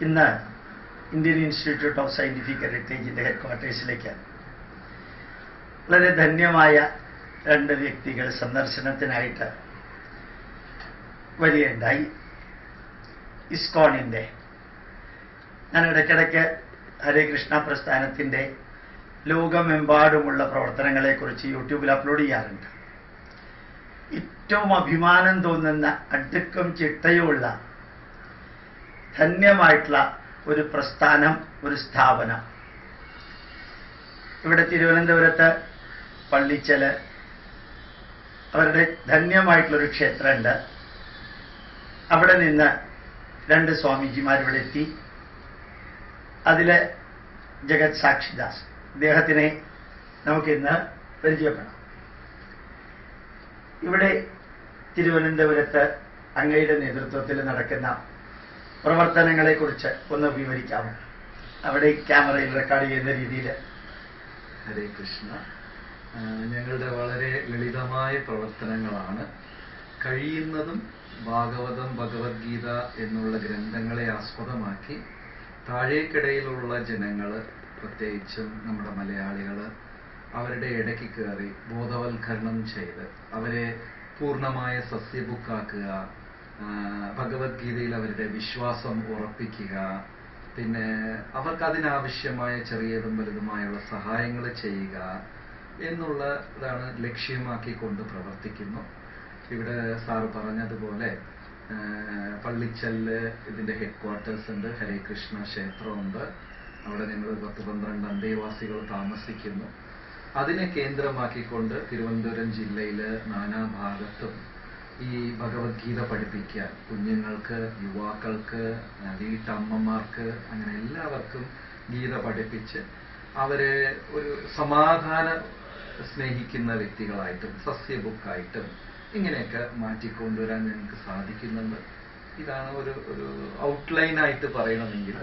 ഇന്ന് Indian institute of scientific ഹെറിറ്റേജിന്റെ head ക്വാർട്ടേഴ്സിലേക്ക് വളരെ ധന്യമായ രണ്ട് വ്യക്തികൾ സന്ദർശനത്തിനായിട്ട് വരികയുണ്ടായി. ഇസ്കോണിന്റെ ഞാൻ ഇടയ്ക്കിടയ്ക്ക് ഹരേ കൃഷ്ണ പ്രസ്ഥാനത്തിന്റെ ലോകമെമ്പാടുമുള്ള പ്രവർത്തനങ്ങളെക്കുറിച്ച് യൂട്യൂബിൽ അപ്ലോഡ് ചെയ്യാറുണ്ട്. ഏറ്റവും അഭിമാനം തോന്നുന്ന അടുക്കും ചിട്ടയുമുള്ള ധന്യമായിട്ടുള്ള ഒരു പ്രസ്ഥാനം ഒരു സ്ഥാപനം. ഇവിടെ തിരുവനന്തപുരത്ത് പള്ളിച്ചൽ അവരുടെ ധന്യമായിട്ടുള്ളൊരു ക്ഷേത്രമുണ്ട്. അവിടെ നിന്ന് രണ്ട് സ്വാമിജിമാർ ഇവിടെ എത്തി. അതിലെ ജഗത് സാക്ഷിദാസ് ഇദ്ദേഹത്തിനെ നമുക്കിന്ന് പരിചയപ്പെടാം. ഇവിടെ തിരുവനന്തപുരത്ത് അങ്ങയുടെ നേതൃത്വത്തിൽ നടക്കുന്ന പ്രവർത്തനങ്ങളെക്കുറിച്ച് ഒന്ന് വിവരിക്കാമോ അവിടെ ക്യാമറയിൽ റെക്കോർഡ് ചെയ്യുന്ന രീതിയിൽ ഹരേ കൃഷ്ണ. ഞങ്ങളുടെ വളരെ ലളിതമായ പ്രവർത്തനങ്ങളാണ്. കഴിയുന്നതും ഭാഗവതം ഭഗവത്ഗീത എന്നുള്ള ഗ്രന്ഥങ്ങളെ ആസ്പദമാക്കി താഴേക്കിടയിലുള്ള ജനങ്ങൾ പ്രത്യേകിച്ചും നമ്മുടെ മലയാളികൾ അവരുടെ ഇടയ്ക്ക് കയറി ബോധവൽക്കരണം ചെയ്ത് അവരെ പൂർണമായ സസ്യബുക്കാക്കുക ഭഗവത്ഗീതയിൽ അവരുടെ വിശ്വാസം ഉറപ്പിക്കുക. പിന്നെ അവർക്ക് അതിനാവശ്യമായ ചെറിയതും വലുതുമായുള്ള സഹായങ്ങൾ ചെയ്യുക എന്നുള്ളതാണ് ലക്ഷ്യമാക്കി ലക്ഷ്യമാക്കിക്കൊണ്ട് പ്രവർത്തിക്കുന്നു. ഇവിടെ സാറ് പറഞ്ഞതുപോലെ പള്ളിച്ചൽ ഇതിന്റെ ഹെഡ് ക്വാർട്ടേഴ്സ് ഉണ്ട് ഹരേ കൃഷ്ണ ക്ഷേത്രമുണ്ട്. അവിടെ ഞങ്ങൾ പത്ത് പന്ത്രണ്ട് അന്തേവാസികൾ താമസിക്കുന്നു. അതിനെ കേന്ദ്രമാക്കിക്കൊണ്ട് തിരുവനന്തപുരം ജില്ലയിലെ നാനാഭാഗത്തും ഈ ഭഗവത്ഗീത പഠിപ്പിക്കാൻ കുഞ്ഞുങ്ങൾക്ക് യുവാക്കൾക്ക് വീട്ടമ്മമാർക്ക് അങ്ങനെ എല്ലാവർക്കും ഗീത പഠിപ്പിച്ച് അവരെ ഒരു സമാധാന സ്നേഹിക്കുന്ന വ്യക്തികളായിട്ടും സസ്യബുക്കായിട്ടും ഇങ്ങനെയൊക്കെ മാറ്റിക്കൊണ്ടുവരാൻ ഞങ്ങൾക്ക് സാധിക്കുന്നുണ്ട്. ഇതാണ് ഒരു ഒരു ഔട്ട്ലൈൻ ആയിട്ട് പറയണമെങ്കിൽ.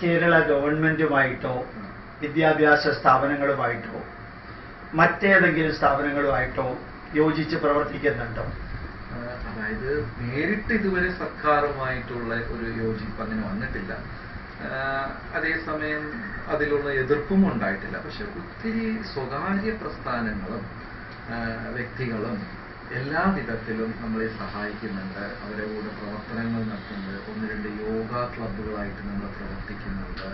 കേരള ഗവൺമെന്റുമായിട്ടോ വിദ്യാഭ്യാസ സ്ഥാപനങ്ങളുമായിട്ടോ മറ്റേതെങ്കിലും സ്ഥാപനങ്ങളുമായിട്ടോ യോജിച്ച് പ്രവർത്തിക്കുന്നുണ്ടോ? അതായത് നേരിട്ട് ഇതുവരെ സർക്കാരുമായിട്ടുള്ള ഒരു യോജിപ്പ് അങ്ങനെ വന്നിട്ടില്ല. അതേസമയം അതിലുള്ള എതിർപ്പും ഉണ്ടായിട്ടില്ല. പക്ഷെ ഒത്തിരി സ്വകാര്യ പ്രസ്ഥാനങ്ങളും വ്യക്തികളും എല്ലാ വിധത്തിലും നമ്മളെ സഹായിക്കുന്നുണ്ട്. അവരെ കൂടെ പ്രവർത്തനങ്ങൾ നടത്തുന്നുണ്ട്. ഒന്ന് രണ്ട് യോഗ ക്ലബ്ബുകളായിട്ട് നമ്മൾ പ്രവർത്തിക്കുന്നുണ്ട്.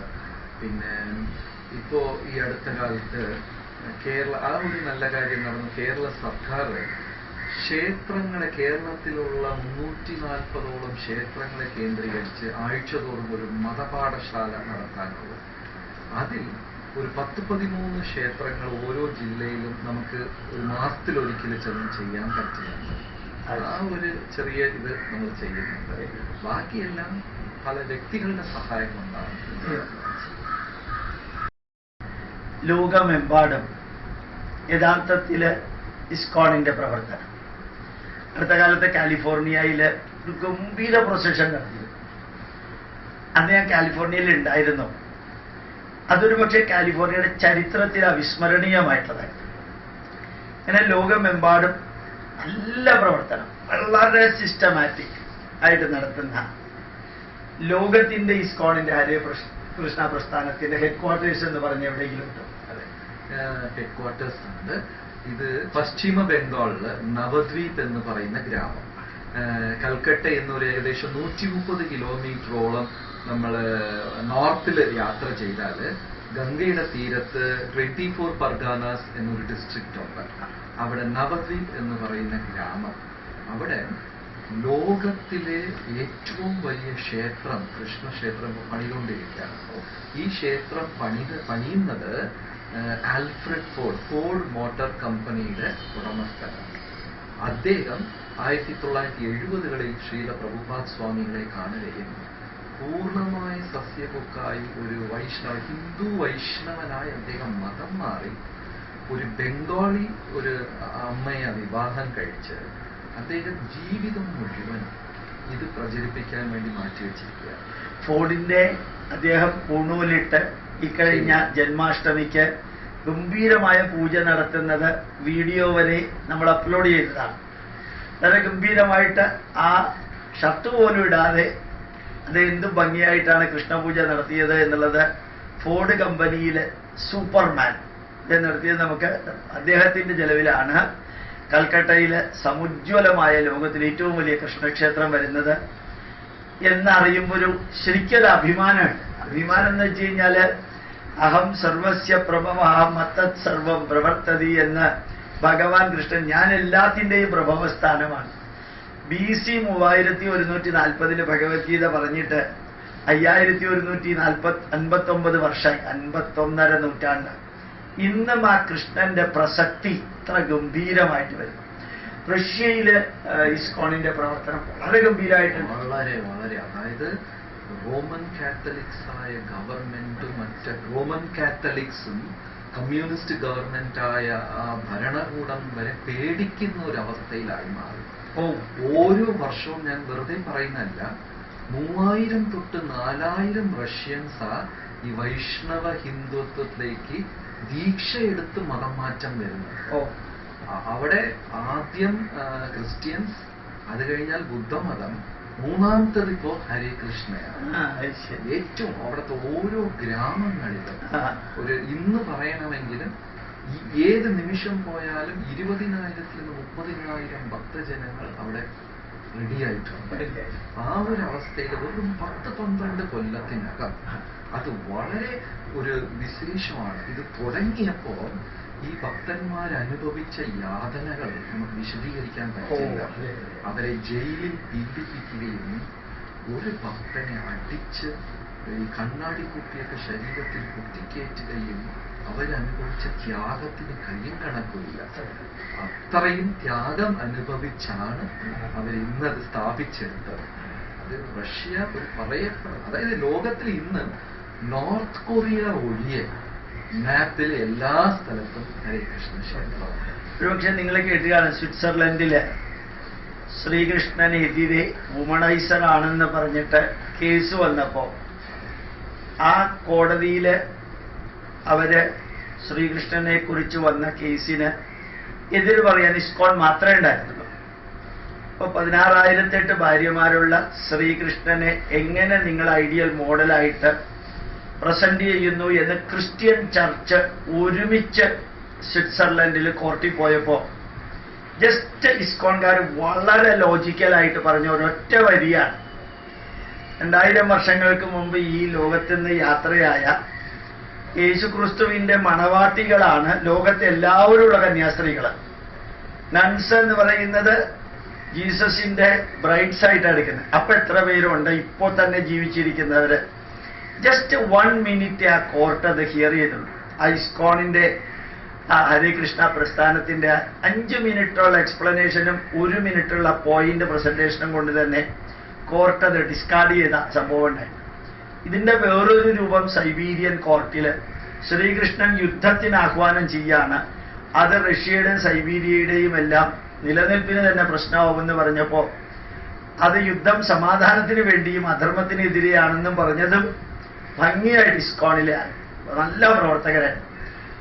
പിന്നെ ഇപ്പോ ഈ അടുത്ത കാലത്ത് കേരള ആ ഒരു നല്ല കാര്യം നടന്നു കേരള സർക്കാർ ക്ഷേത്രങ്ങളെ കേരളത്തിലുള്ള മുന്നൂറ്റി നാൽപ്പതോളം ക്ഷേത്രങ്ങളെ കേന്ദ്രീകരിച്ച് ആഴ്ചതോറും ഒരു മതപാഠശാല നടത്താനുള്ളത്. അതിൽ ഒരു പത്ത് പതിമൂന്ന് ക്ഷേത്രങ്ങൾ ഓരോ ജില്ലയിലും നമുക്ക് ഒരു മാസത്തിലൊരിക്കൽ ചെന്ന് ചെയ്യാൻ പറ്റുന്നുണ്ട്. ആ ഒരു ചെറിയ ഇത് നമ്മൾ ചെയ്യുന്നുണ്ട്. ബാക്കിയെല്ലാം പല വ്യക്തികളുടെ സഹായം കൊണ്ടാണ്. ലോകമെമ്പാടും യഥാർത്ഥത്തിൽ ഇസ്കോണിന്റെ പ്രവർത്തനം. അടുത്ത കാലത്ത് കാലിഫോർണിയയിൽ ഒരു ഗംഭീര പ്രൊസഷൻ നടത്തിയിരുന്നു അന്ന് ഞാൻ കാലിഫോർണിയയിൽ ഉണ്ടായിരുന്നു. അതൊരു പക്ഷേ കാലിഫോർണിയയുടെ ചരിത്രത്തിൽ അവിസ്മരണീയമായിട്ടുള്ളതായിരുന്നു അങ്ങനെ ലോകമെമ്പാടും നല്ല പ്രവർത്തനം വളരെ സിസ്റ്റമാറ്റിക് ആയിട്ട് നടത്തുന്ന ലോകത്തിന്റെ ഇസ്കോണിന്റെ ഹരേ കൃഷ്ണ പ്രസ്ഥാനത്തിന്റെ ഹെഡ് ക്വാർട്ടേഴ്സ് എന്ന് പറഞ്ഞ എവിടെയെങ്കിലും ഉണ്ടോ? ഹെഡ് ക്വാർട്ടേഴ്സ് ഉണ്ട്. ഇത് പശ്ചിമ ബംഗാളിൽ നവദ്വീപ് എന്ന് പറയുന്ന ഗ്രാമം. കൽക്കട്ട എന്നൊരു ഏകദേശം നൂറ്റി മുപ്പത് കിലോമീറ്ററോളം നമ്മൾ നോർത്തിൽ യാത്ര ചെയ്താൽ ഗംഗയുടെ തീരത്ത് ട്വന്റി ഫോർ പർഗാനാസ് എന്നൊരു ഡിസ്ട്രിക്റ്റ് ഉണ്ട്. അവിടെ നവദ്വീപ് എന്ന് പറയുന്ന ഗ്രാമം. അവിടെ ലോകത്തിലെ ഏറ്റവും വലിയ ക്ഷേത്രം കൃഷ്ണക്ഷേത്രം പണിതുകൊണ്ടിരിക്കുകയാണ്. ഈ ക്ഷേത്രം പണിത് പണിയുന്നത് ആൽഫ്രഡ് ഫോർഡ് ഫോർഡ് മോട്ടോർ കമ്പനിയുടെ ഉടമസ്ഥനാണ്. അദ്ദേഹം ആയിരത്തി തൊള്ളായിരത്തി എഴുപതുകളിൽ ശ്രീല പ്രഭുപാദ് സ്വാമികളെ കാണുകയും പൂർണമായ സസ്യബുക്കായി ഒരു വൈഷ്ണവ ഹിന്ദു വൈഷ്ണവനായി അദ്ദേഹം മതം മാറി ഒരു ബംഗാളി ഒരു അമ്മയെ വിവാഹം കഴിച്ച് അദ്ദേഹം ജീവിതം മുഴുവൻ ഇത് പ്രചരിപ്പിക്കാൻ വേണ്ടി മാറ്റിവെച്ചിരിക്കുക ഫോർഡിന്റെ അദ്ദേഹം പൂണൂലിട്ട് ഇക്കഴിഞ്ഞ ജന്മാഷ്ടമിക്ക് ഗംഭീരമായ പൂജ നടത്തുന്നത് വീഡിയോ വരെ നമ്മൾ അപ്ലോഡ് ചെയ്തതാണ്. വളരെ ഗംഭീരമായിട്ട് ആ ഷർട്ട് പോലും ഇടാതെ അത് എന്ത് ഭംഗിയായിട്ടാണ് കൃഷ്ണപൂജ നടത്തിയത് എന്നുള്ളത് ഫോർഡ് കമ്പനിയിലെ സൂപ്പർമാൻ ഇത് നടത്തിയത് നമുക്ക് അദ്ദേഹത്തിന്റെ ചെലവിലാണ്. കൽക്കട്ടയിലെ സമുജ്വലമായ ലോകത്തിൽ ഏറ്റവും വലിയ കൃഷ്ണക്ഷേത്രം വരുന്നത് എന്നറിയുമ്പോൾ ഒരു ശരിക്കൊരു അഭിമാനമാണ്. അഭിമാനം എന്ന് വെച്ച് കഴിഞ്ഞാൽ അഹം സർവസ്യ പ്രഭവഹം മത്തത് സർവം പ്രവർത്തതി എന്ന് ഭഗവാൻ കൃഷ്ണൻ ഞാൻ എല്ലാത്തിന്റെയും പ്രഭവസ്ഥാനമാണ്. ബി സി മൂവായിരത്തി ഒരുന്നൂറ്റി നാൽപ്പതിൽ ഭഗവത്ഗീത പറഞ്ഞിട്ട് അയ്യായിരത്തി ഒരുന്നൂറ്റി നാൽപ്പത്തി അൻപത്തി ഒമ്പത് വർഷമായി അൻപത്തൊന്നര നൂറ്റാണ്ട്. ഇന്നും ആ കൃഷ്ണന്റെ പ്രസക്തി ഇത്ര ഗംഭീരമായിട്ട് വരും. റഷ്യയിൽ ഇസ്കോണിന്റെ പ്രവർത്തനം വളരെ ഗംഭീരമായിട്ടുണ്ട് വളരെ വളരെ. അതായത് റോമൻ കാത്തലിക്സ് ആയ ഗവൺമെന്റും മറ്റ് റോമൻ കാത്തലിക്സും കമ്മ്യൂണിസ്റ്റ് ഗവൺമെന്റായ ആ ഭരണകൂടം വരെ പേടിക്കുന്ന ഒരു അവസ്ഥയിലായി മാറി ഓരോ വർഷവും ഞാൻ വെറുതെ പറയുന്നല്ല മൂവായിരം തൊട്ട് നാലായിരം ആ ഈ വൈഷ്ണവ ഹിന്ദുത്വത്തിലേക്ക് ദീക്ഷയെടുത്ത് മതം മാറ്റം വരുന്നത്. ഓ. അവിടെ ആദ്യം ക്രിസ്ത്യൻസ് അത് കഴിഞ്ഞാൽ ബുദ്ധമതം മൂന്നാമത്തത് ഇപ്പോ ഹരേ കൃഷ്ണയാണ് ആ, അത് ശരി. ഏറ്റവും അവിടുത്തെ ഓരോ ഗ്രാമങ്ങളിലും ഒരു ഇന്ന് പറയണമെങ്കിലും ഏത് നിമിഷം പോയാലും ഇരുപതിനായിരത്തിൽ നിന്ന് മുപ്പതിനായിരം ഭക്തജനങ്ങൾ അവിടെ റെഡിയായിട്ടുണ്ട്. ആ ഒരു അവസ്ഥയിൽ വെറും പത്ത് പന്ത്രണ്ട് കൊല്ലത്തിനകം അത് വളരെ ഒരു വിശേഷമാണ്. ഇത് തുടങ്ങിയപ്പോ ഈ ഭക്തന്മാർ അനുഭവിച്ച യാതനകൾ നമുക്ക് വിശദീകരിക്കാൻ പറ്റില്ല. അവരെ ജയിലിൽ പീഡിപ്പിക്കുകയും ഒരു ഭക്തനെ അടിച്ച് ഈ കണ്ണാടി കുട്ടിയൊക്കെ ശരീരത്തിൽ കുത്തിക്കയറ്റുകയും അവരനുഭവിച്ച ത്യാഗത്തിന് കയ്യും കണക്കില്ല അത്രയും ത്യാഗം അനുഭവിച്ചാണ് അവർ ഇന്നത് സ്ഥാപിച്ചെടുത്തത്. അത് റഷ്യ ഒരു അതായത് ലോകത്തിൽ ഇന്ന് നോർത്ത് കൊറിയ ഒഴിയെ മാപ്പിൽ എല്ലാ സ്ഥലത്തും ഹരേ കൃഷ്ണ ക്ഷേത്രമുണ്ട് ഒരുപക്ഷെ നിങ്ങളെ കേട്ടുകയാണ് സ്വിറ്റ്സർലൻഡിലെ ശ്രീകൃഷ്ണനെതിരെ വുമണൈസർ ആണെന്ന് പറഞ്ഞിട്ട് കേസ് വന്നപ്പോ ആ കോടതിയിൽ അവർ ശ്രീകൃഷ്ണനെ കുറിച്ച് വന്ന കേസിന് എതിർ പറയാൻ ഇസ്കോൺ മാത്രമേ ഉണ്ടായിരുന്നുള്ളൂ. അപ്പൊ പതിനാറായിരത്തെട്ട് ഭാര്യമാരുള്ള ശ്രീകൃഷ്ണനെ എങ്ങനെ നിങ്ങൾ ഐഡിയൽ മോഡലായിട്ട് പ്രസന്റ് ചെയ്യുന്നു എന്ന് ക്രിസ്ത്യൻ ചർച്ച് ഒരുമിച്ച് സ്വിറ്റ്സർലൻഡിൽ കോർട്ടിൽ പോയപ്പോ ജസ്റ്റ് ഇസ്കോൺകാർ വളരെ ലോജിക്കലായിട്ട് പറഞ്ഞ ഒരൊറ്റ വരിയാണ്. രണ്ടായിരം വർഷങ്ങൾക്ക് മുമ്പ് ഈ ലോകത്ത് നിന്ന് യാത്രയായ യേശുക്രിസ്തുവിന്റെ മണവാട്ടികളാണ് ലോകത്തെ എല്ലാവരുമുള്ള കന്യാസ്ത്രീകൾ നൻസ് എന്ന് പറയുന്നത് ജീസസിന്റെ ബ്രൈഡ്സ് ആയിട്ട് എടുക്കുന്നത്. അപ്പൊ എത്ര പേരുണ്ട്? ഇപ്പോൾ തന്നെ ജീവിച്ചിരിക്കുന്നവര്. ജസ്റ്റ് വൺ മിനിറ്റ് ആ കോർട്ട് അത് ഹിയർ ചെയ്തുള്ളൂ ആ ഇസ്കോണിന്റെ ആ ഹരികൃഷ്ണ പ്രസ്ഥാനത്തിന്റെ അഞ്ച് മിനിറ്റുള്ള എക്സ്പ്ലനേഷനും ഒരു മിനിറ്റുള്ള പോയിന്റ് പ്രസന്റേഷനും കൊണ്ട് തന്നെ കോർട്ട് അത് ഡിസ്കാർഡ് ചെയ്ത സംഭവം ഉണ്ടായി ഇതിന്റെ വേറൊരു രൂപം സൈബീരിയൻ കോർട്ടിൽ ശ്രീകൃഷ്ണൻ യുദ്ധത്തിന് ആഹ്വാനം ചെയ്യാണ്. അത് റഷ്യയുടെയും സൈബീരിയയുടെയും എല്ലാം നിലനിൽപ്പിന് തന്നെ പ്രശ്നമാവുമെന്ന് പറഞ്ഞപ്പോ അത് യുദ്ധം സമാധാനത്തിന് വേണ്ടിയും അധർമ്മത്തിനെതിരെയാണെന്നും പറഞ്ഞതും ഭംഗിയായിട്ട് ഇസ്കോണിലെ നല്ല പ്രവർത്തകരാണ്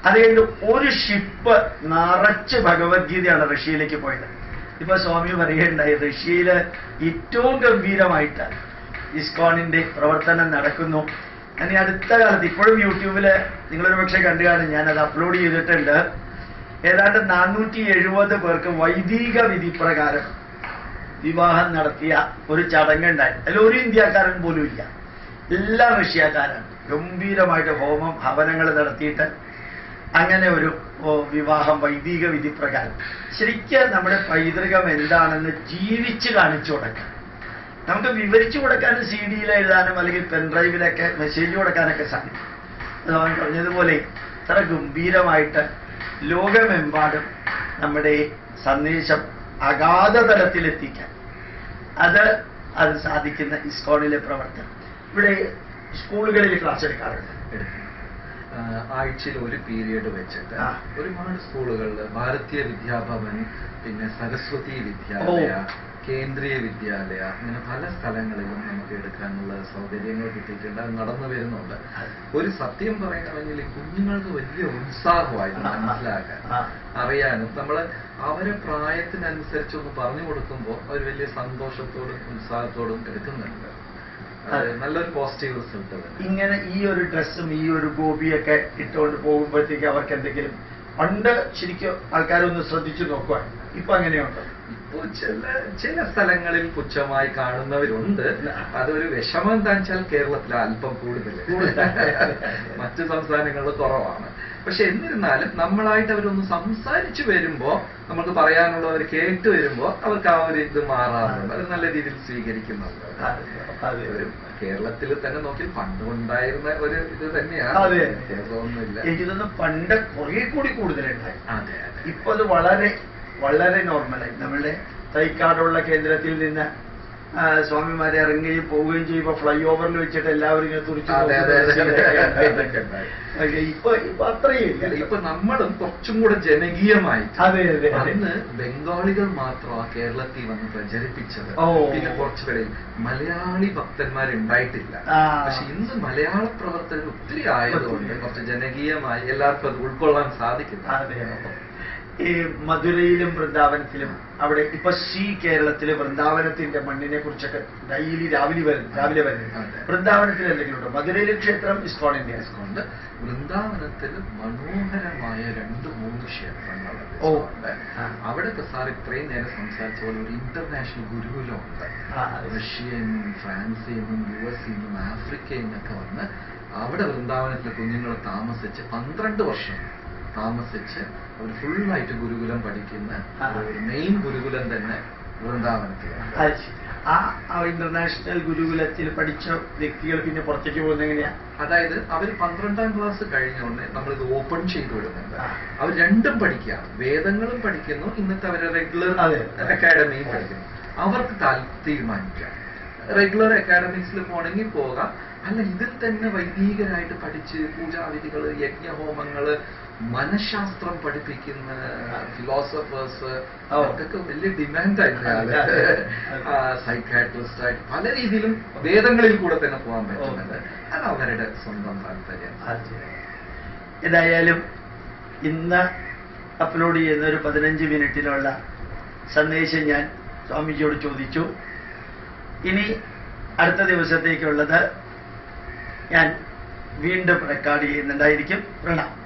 അത് കഴിഞ്ഞ് ഒരു ഷിപ്പ് നിറച്ച് ഭഗവത്ഗീതയാണ് റഷ്യയിലേക്ക് പോയത്. ഇപ്പൊ സ്വാമി പറയുകയുണ്ടായി റഷ്യയിൽ ഏറ്റവും ഗംഭീരമായിട്ട് ഇസ്കോണിന്റെ പ്രവർത്തനം നടക്കുന്നു. ഞാൻ ഈ അടുത്ത കാലത്ത് ഇപ്പോഴും യൂട്യൂബിൽ നിങ്ങളൊരു പക്ഷെ കണ്ടു കാണും. അത് അപ്ലോഡ് ചെയ്തിട്ടുണ്ട്. ഏതാണ്ട് നാനൂറ്റി എഴുപത് പേർക്ക് വൈദിക വിധി പ്രകാരം വിവാഹം നടത്തിയ ഒരു ചടങ്ങുണ്ടായി. അതിൽ ഒരു ഇന്ത്യക്കാരൻ പോലും ഇല്ല. എല്ലാ റഷ്യക്കാരാണ് ഗംഭീരമായിട്ട് ഹോമം ഹവനങ്ങൾ നടത്തിയിട്ട് അങ്ങനെ ഒരു വിവാഹം വൈദിക വിധി പ്രകാരം. ശരിക്കും നമ്മുടെ പൈതൃകം എന്താണെന്ന് ജീവിച്ച് കാണിച്ചു കൊടുക്കാം. നമുക്ക് വിവരിച്ചു കൊടുക്കാനും സി ഡിയിൽ എഴുതാനും അല്ലെങ്കിൽ പെൻഡ്രൈവിലൊക്കെ മെസ്സേജ് കൊടുക്കാനൊക്കെ സാധിക്കും. അത് അവൻ പറഞ്ഞതുപോലെ ഇത്ര ഗംഭീരമായിട്ട് ലോകമെമ്പാടും നമ്മുടെ സന്ദേശം അഗാധ തലത്തിലെത്തിക്കാൻ. അത് അത് സാധിക്കുന്ന ഇസ്കോണിലെ പ്രവർത്തനം. ഇവിടെ സ്കൂളുകളിൽ ക്ലാസ് എടുക്കാറുണ്ട്. ആഴ്ചയിൽ ഒരു പീരീഡ് വെച്ചിട്ട് ഒരുപാട് സ്കൂളുകളിൽ ഭാരതീയ വിദ്യാഭവൻ പിന്നെ സരസ്വതി വിദ്യാലയ കേന്ദ്രീയ വിദ്യാലയ അങ്ങനെ പല സ്ഥലങ്ങളിലും നമുക്ക് എടുക്കാനുള്ള സൗകര്യങ്ങൾ കിട്ടിയിട്ടുണ്ട്. അത് നടന്നു വരുന്നുണ്ട്. ഒരു സത്യം പറയണമെങ്കിൽ ഈ കുഞ്ഞുങ്ങൾക്ക് വലിയ ഉത്സാഹമായി ആ, ആ. മനസ്സിലാക്കാൻ. അറിയാനും നമ്മൾ അവരെ പ്രായത്തിനനുസരിച്ച് ഒന്ന് പറഞ്ഞു കൊടുക്കുമ്പോൾ അവർ വലിയ സന്തോഷത്തോടും ഉത്സാഹത്തോടും എടുക്കുന്നുണ്ട്. നല്ലൊരു പോസിറ്റീവ് റിസൾട്ട് ഇങ്ങനെ ഈ ഒരു ഡ്രസ്സും ഈ ഒരു ഗോപിയൊക്കെ ഇട്ടുകൊണ്ട് പോകുമ്പോഴത്തേക്ക് അവർക്ക് എന്തെങ്കിലും പണ്ട് ശരിക്കും ആൾക്കാരൊന്ന് ശ്രദ്ധിച്ചു നോക്കുവാൻ ഇപ്പൊ അങ്ങനെയുണ്ട്? ചില ചില സ്ഥലങ്ങളിൽ പുച്ഛമായി കാണുന്നവരുണ്ട്. അതൊരു വിഷമം എന്താ വെച്ചാൽ കേരളത്തിൽ അല്പം കൂടുതൽ. മറ്റു സംസ്ഥാനങ്ങളിൽ കുറവാണ്. പക്ഷെ എന്നിരുന്നാലും നമ്മളായിട്ട് അവരൊന്ന് സംസാരിച്ചു വരുമ്പോ നമുക്ക് പറയാനുള്ളവർ കേട്ട് വരുമ്പോ അവർക്ക് ആ ഒരു ഇത് മാറാറുണ്ട്. അത് നല്ല രീതിയിൽ സ്വീകരിക്കുന്നുണ്ട്. ഒരു കേരളത്തിൽ തന്നെ നോക്കി പണ്ടുണ്ടായിരുന്ന ഒരു ഇത് തന്നെയാണ്. വ്യത്യാസമൊന്നുമില്ല എനിക്ക് തോന്നുന്നു പണ്ട് കുറെ കൂടി കൂടുതലുണ്ടായി. അതെ അതെ. ഇപ്പൊ അത് വളരെ വളരെ നോർമലായി നമ്മളുടെ തൈക്കാടുള്ള കേന്ദ്രത്തിൽ നിന്ന് സ്വാമിമാരെ ഇറങ്ങുകയും പോവുകയും ചെയ്യുമ്പോ ഫ്ലൈ ഓവറിൽ വെച്ചിട്ട് എല്ലാവരും ഇങ്ങനെ തുറിച്ചു ഇപ്പൊ ഇപ്പൊ അത്രയും ഇല്ല. ഇപ്പൊ നമ്മളും കുറച്ചും കൂടെ ജനകീയമായി. അതെ അതെ അന്ന് ബംഗാളികൾ മാത്രം ആ കേരളത്തിൽ വന്ന് പ്രചരിപ്പിച്ചത് ഓ. പിന്നെ കുറച്ചുപേരെ മലയാളി ഭക്തന്മാരുണ്ടായിട്ടില്ല. പക്ഷെ ഇന്ന് മലയാള പ്രവർത്തകർ ഒത്തിരി ആയതുകൊണ്ട് കുറച്ച് ജനകീയമായി എല്ലാവർക്കും അത് ഉൾക്കൊള്ളാൻ സാധിക്കുന്നു ഈ മധുരയിലും വൃന്ദാവനത്തിലും അവിടെ ഇപ്പൊ ശ്രീ കേരളത്തിലെ വൃന്ദാവനത്തിന്റെ മണ്ണിനെ കുറിച്ചൊക്കെ ഡെയിലി രാവിലെ വരും രാവിലെ അതെ. വൃന്ദാവനത്തിൽ എന്തെങ്കിലും ഉണ്ടോ മധുരയിലെ ക്ഷേത്രം ഇസ്കോണിന്റെ ഇസ്കോണ്ട് വൃന്ദാവനത്തിൽ മനോഹരമായ രണ്ട് മൂന്ന് ക്ഷേത്രങ്ങൾ ഓ. അവിടെ സാർ ഇത്രയും നേരം സംസാരിച്ച പോലെ ഒരു ഇന്റർനാഷണൽ ഗുരുകുലമുണ്ട്. ആ, നിന്നും ഫ്രാൻസിൽ നിന്നും യു എസിൽ നിന്നും ആഫ്രിക്കയിൽ നിന്നൊക്കെ വന്ന് അവിടെ വൃന്ദാവനത്തിലെ കുഞ്ഞുങ്ങൾ താമസിച്ച് പന്ത്രണ്ട് വർഷം താമസിച്ച് അവർ ഫുള്ളായിട്ട് ഗുരുകുലം പഠിക്കുന്ന. മെയിൻ ഗുരുകുലം തന്നെ വൃന്ദാവനത്തിലാണ്. ആ ഇന്റർനാഷണൽ ഗുരുകുലത്തിൽ പഠിച്ച വ്യക്തികൾ പിന്നെ പുറത്തേക്ക് പോകുന്ന എങ്ങനെയാ? അതായത് അവർ പന്ത്രണ്ടാം ക്ലാസ് കഴിഞ്ഞുകൊണ്ട് നമ്മളിത് ഓപ്പൺ ചെയ്തു വിടുന്നുണ്ട്. അവർ രണ്ടും പഠിക്കുകയാണ് വേദങ്ങളും പഠിക്കുന്നു. ഇന്നത്തെ അവരെ റെഗുലർ. അക്കാഡമിയും പഠിക്കുന്നു. അവർക്ക് തീരുമാനിക്കാം. റെഗുലർ അക്കാഡമിക്സിൽ പോണെങ്കിൽ പോകാം. അല്ല ഇതിൽ തന്നെ വൈദികരായിട്ട് പഠിച്ച് പൂജാവിധികൾ യജ്ഞഹോമങ്ങൾ മനഃശാസ്ത്രം പഠിപ്പിക്കുന്ന ഫിലോസഫേഴ്സ് അവർക്കൊക്കെ വലിയ ഡിമാൻഡായിരുന്നു അതെ, അതെ. സൈക്കാട്രിസ്റ്റ് ആയിട്ട് പല രീതിയിലും വേദങ്ങളിൽ കൂടെ തന്നെ പോകാൻ പറ്റുന്നുണ്ട്. അത് അവരുടെ സ്വന്തം താല്പര്യം. ഏതായാലും ഇന്ന് അപ്ലോഡ് ചെയ്യുന്ന ഒരു പതിനഞ്ച് മിനിറ്റിലുള്ള സന്ദേശം ഞാൻ സ്വാമിജിയോട് ചോദിച്ചു ഇനി അടുത്ത ദിവസത്തേക്കുള്ളത് ഞാൻ വീണ്ടും റെക്കോർഡ് ചെയ്യുന്നുണ്ടായിരിക്കും. പ്രണാം.